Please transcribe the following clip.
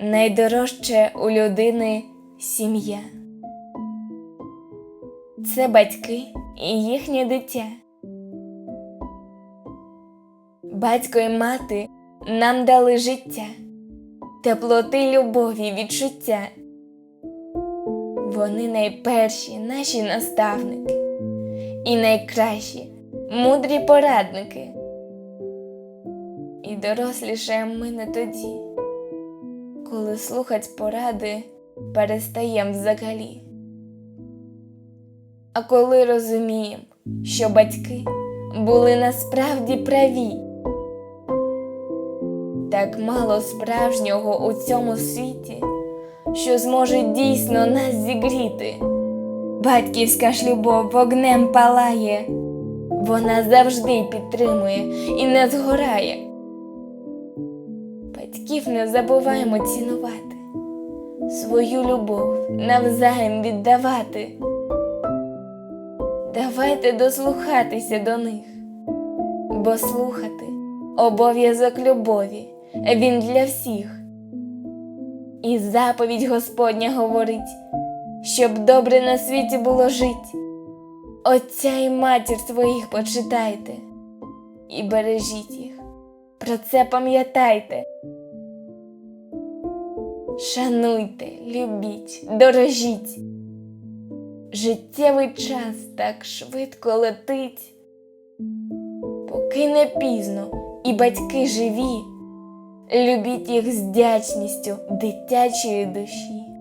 найдорожче у людини сім'я. Це батьки і їхнє дитя. Батько і мати нам дали життя, теплоти, любові, відчуття. Вони найперші наші наставники і найкращі мудрі порадники. І дорослішаємо ми не тоді, коли слухать поради перестаєм взагалі. А коли розуміємо, що батьки були насправді праві, так мало справжнього у цьому світі, що зможе дійсно нас зігріти. Батьківська ж любов вогнем палає, вона завжди підтримує і не згорає. Батьків не забуваємо цінувати, свою любов навзаєм віддавати. Давайте дослухатися до них, бо слухати обов'язок любові, він для всіх. І заповідь Господня говорить, щоб добре на світі було жить. Отця і матір своїх почитайте і бережіть їх. Про це пам'ятайте. Шануйте, любіть, дорожіть. Життєвий час так швидко летить, поки не пізно і батьки живі, любіть їх з вдячністю дитячої душі.